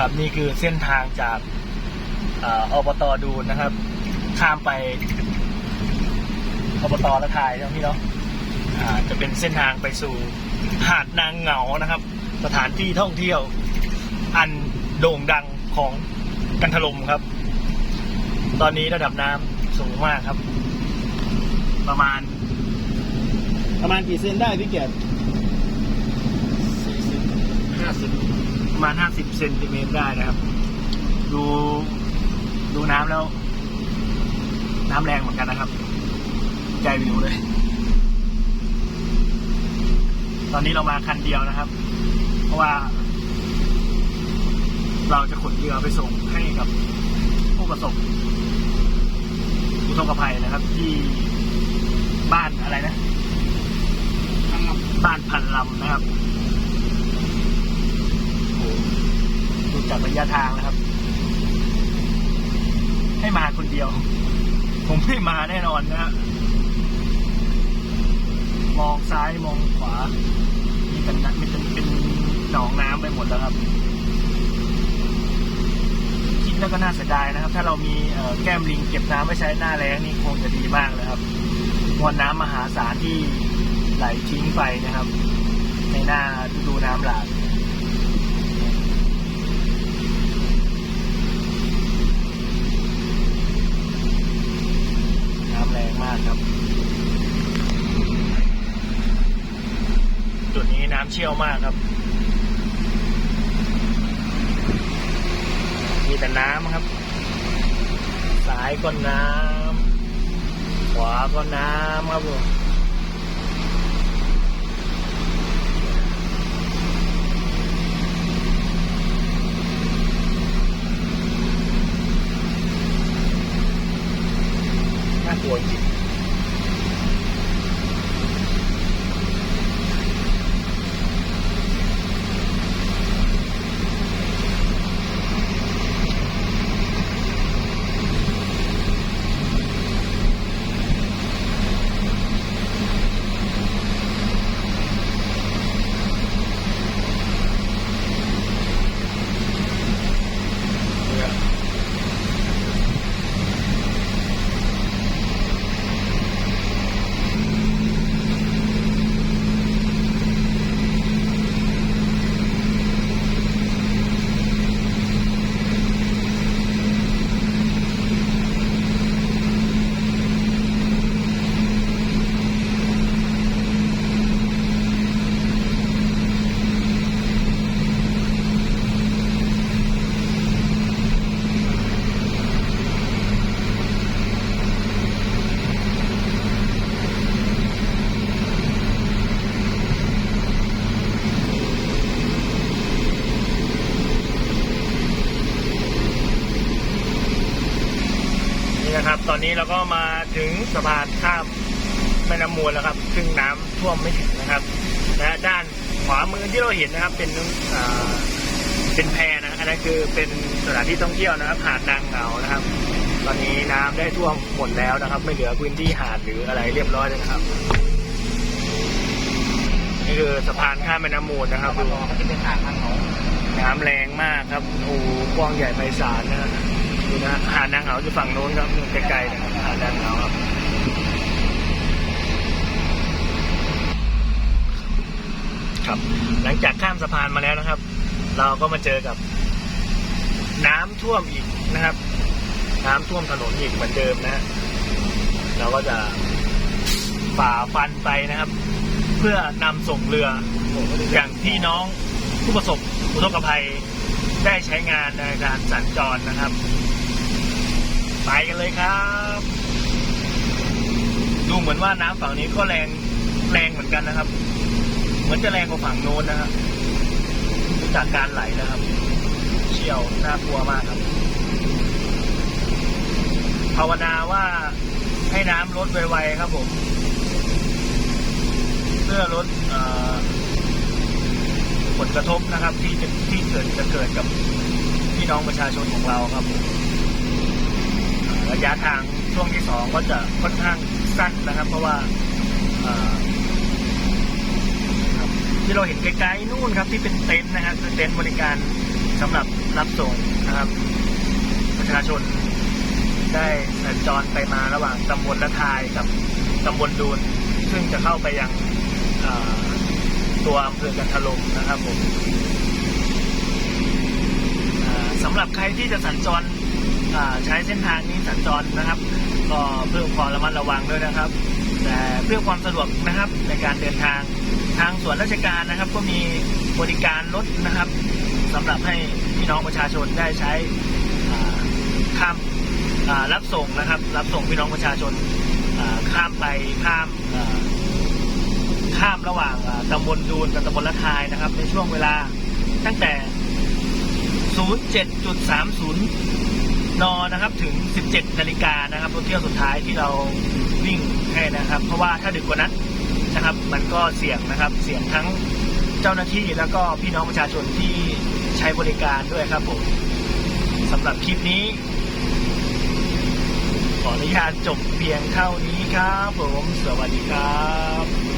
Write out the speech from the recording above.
นะครับ นี่คือเส้นทางจากอ่ออบตดูนนะครับ ข้ามไปอบตละทายนะพี่เนาะจะเป็นเส้นทางไปสู่หาดนางเหงานะครับ สถานที่ท่องเที่ยว อันโด่งดังของกันทลมครับ ตอนนี้ระดับน้ำสูงมากครับ ประมาณ ประมาณกี่เซนได้พี่เกียรติห้าสิบ ประมาณห้าสิบเซนติเมตรได้นะครับ ดูดูน้ำแล้ว น้ำแรงเหมือนกันนะครับ ใจวิวเลย ตอนนี้เรามาคันเดียวนะครับ เพราะว่า เราจะขนเรือไปส่งให้กับผู้ประสบอุทกภัยนะครับ ที่บ้านอะไรนะบ้านพันลำนะครับ ดู จากระยะทางนะครับ ให้มาคนเดียว ผมไม่มาแน่นอนนะฮะมองซ้ายมองขวา มีแต่น้ำมีเป็นหนองน้ำไปหมดแล้วครับ คิดแล้วก็น่าเสียดายนะครับ ถ้าเรามีแก้มลิงเก็บน้ำไว้ใช้หน้าแล้งนี่คงจะดีมากเลยครับมวลน้ำมหาศาลที่ไหลทิ้งไปนะครับ ในหน้าฤดูน้ำหลาก น้ำแรงมากครับ จุดนี้น้ำเชี่ยวมากครับ มีแต่น้ำครับ ซ้ายก็น้ำขวาก็น้ำครับผมน่ากลัวจริง นี่นะครับ ตอนนี้เราก็มาถึงสะพานข้ามแม่น้ำมูลแล้วครับ ซึ่งน้ำท่วมไม่ถึงนะครับ และด้านขวามือที่เราเห็นนะครับ เป็นอ่าเป็นแพนะอันนั้นคือเป็นสถานที่ท่องเที่ยวนะครับ หาดนางเหงานะครับ ตอนนี้น้ำได้ท่วมหมดแล้วนะครับ ไม่เหลือพื้นที่หาดหรืออะไรเรียบร้อยเลยนะครับ นี่คือสะพานข้ามแม่น้ำมูลนะครับดูมันจะเป็นทางทางเขาน้ำแรงมากครับโอ้โหกว้างใหญ่ไพศาลนะฮะ ดูนะหาดนางเหาอยู่ฝั่งโน้นครับอยู่ไกลๆนะครับหาดนางเหาครับครับ หลังจากข้ามสะพานมาแล้วนะครับ เราก็มาเจอกับ น้ำท่วมอีกนะครับ น้ำท่วมถนนอีกเหมือนเดิมนะ เราก็จะฝ่าฟันไปนะครับ เพื่อนำส่งเรืออย่างพี่น้องผู้ประสบอุทกภัยได้ใช้งานในการสัญจรนะครับ ไปกันเลยครับ ดูเหมือนว่าน้ำฝั่งนี้ก็แรงแรงเหมือนกันนะครับ เหมือนจะแรงกว่าฝั่งโน้นนะครับจากการไหลนะครับ เชี่ยวน่ากลัวมากครับภาวนาว่าให้น้ำลดไวๆครับผม เพื่อลดอผลกระทบนะครับ ที่จะที่เกิดจะเกิดกับพี่น้องประชาชนของเราครับผม ระยะทางช่วงที่สองก็จะค่อนข้างสั้นนะครับ เพราะว่าที่เราเห็นไกลๆนู่นครับที่เป็นเต็นท์นะครับคือเต็นท์บริการสำหรับรับส่งนะครับ ประชาชนได้สัญจรไปมาระหว่างตำบลละทายกับตำบลดูนซึ่งจะเข้าไปยังตัวอำเภอกันทลมนะครับผมสำหรับใครที่จะสัญจร ใช้เส้นทางนี้สัญจรนะครับ ก็เพิ่มความระมัดระวังด้วยนะครับ แต่เพื่อความสะดวกนะครับในการเดินทางทางส่วนราชการนะครับ ก็มีบริการรถนะครับสำหรับให้พี่น้องประชาชนได้ใช้ข้ามรับส่งนะครับ รับส่งพี่น้องประชาชนข้ามไปข้ามข้ามระหว่างตำบลดูนกับตำบลละทายนะครับ ในช่วงเวลาตั้งแต่ 07.30 นอนะครับถึง 17นาฬิกานะครับรถเที่ยวสุดท้ายที่เราวิ่งให้นะครับ เพราะว่าถ้าดึกกว่านั้นนะครับ มันก็เสี่ยงนะครับเสี่ยงทั้งเจ้าหน้าที่แล้วก็พี่น้องประชาชนที่ใช้บริการด้วยครับผมสำหรับคลิปนี้ ขออนุญาตจบเพียงเท่านี้ครับผม สวัสดีครับ